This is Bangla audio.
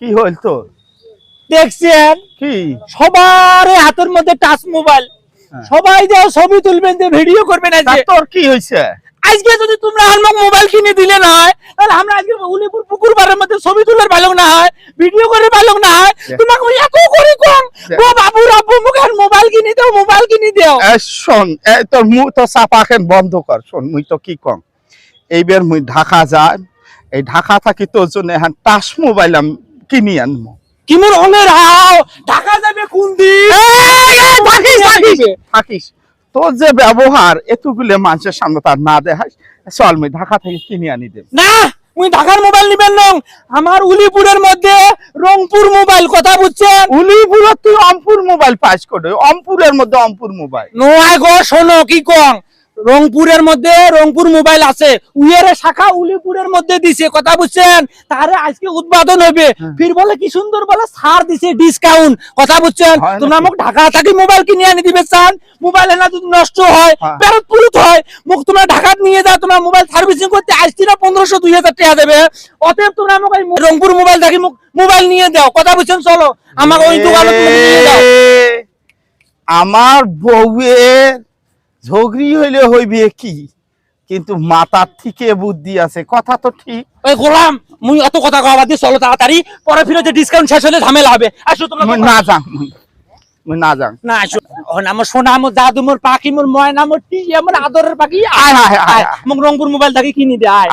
কি হইল তো? দেখছেন? কি? সবার হাতের মধ্যে টাচ মোবাইল হ্যাঁ। সবাই যে ছবি তুলবেন যে ভিডিও করবেন তোর কি হয়েছে আজকে যদি তোমরা আমাকে মোবাইল কিনে দিলে না হয় তাহলে আমরা আজকে উলিপুর পুকুর পাড়ের মধ্যে ছবি তোলার ভালো না হয় ভিডিও করে ভালো না হয়। তোমাকে এত করে কম। ও বাবু রাব্বু মুখে আর মোবাইল কিনে দাও মোবাইল কিনে দাও। শোন এ, তোর মুখ তো চাপা খেন বন্ধ কর। শোন মুই তো কি কম? এইবার মুই ঢাকা যাই। এই ঢাকা থাকি তোর জন্য এখন টাচ মোবাইল আমি কিনি আনব? কি মোর অনের হাও ঢাকা যাবে কোন দিন? থাকিস থাকিস। থাকিস। তোর যে ব্যবহার এতগুলো মানুষের সামনে তার না দেখাস। চল মুই ঢাকা থেকে কিনে আনি দেব? না মুই ঢাকার মোবাইল নিবেন না। আমার উলিপুরের মধ্যে রংপুর মোবাইল কথা বুঝছেন? উলিপুর তুই অম্পুর মোবাইল পাস করে অম্পুরের মধ্যে অম্পুর মোবাইল। নোয়াই গো শোনো কি কং? রংপুরের মধ্যে রংপুর মোবাইল আছে। উইয়ের শাখা উলিপুরের মধ্যে দিছে কথা বুঝছেন? তারে আজকে উদ্বোধন হবে। হ্যাঁ। ফির বলে কি সুন্দর বলে সার দিছে ডিসকাউন্ট কথা বুঝছেন? তোমরা মোক ঢাকা থাকি মোবাইল কিনে আনি দিবে চান। মোবাইল এনা যদি নষ্ট হয় হ্যাঁ। পেরত হয় মোক তোমরা ঢাকাত নিয়ে যাও তোমরা মোবাইল সার্ভিসিং করতে। আসছি না পনেরোশো দুই হাজার টাকা দেবে। অতএব তোমরা আমাকে এই রংপুর মোবাইল থাকি মোক মোবাইল নিয়ে দাও কথা বুঝছেন? চলো আমাকে ওই দোকানে নিয়ে যাও। আমার বউয়ের ঝগড়ি হইলে হইবে কি? কিন্তু মাতার থেকে বুদ্ধি আছে কথা তো ঠিক। ওই গোলাম মুই অত কথা কওয়া দিয়ে চলো তাড়াতাড়ি। পরে ফিরে যে ডিসকাউন্ট শেষ হলে ঝামেলা হবে। আসো তোমরা মুই না যাং মুই। না যাং না আসো। ও আমার সোনা আমার জাদু মোর পাখি মোর ময়না মোর টি আমার আদরের পাখি। আয় আয়, আয়। মোক রংপুর মোবাইল থাকি কিনি দে আয়।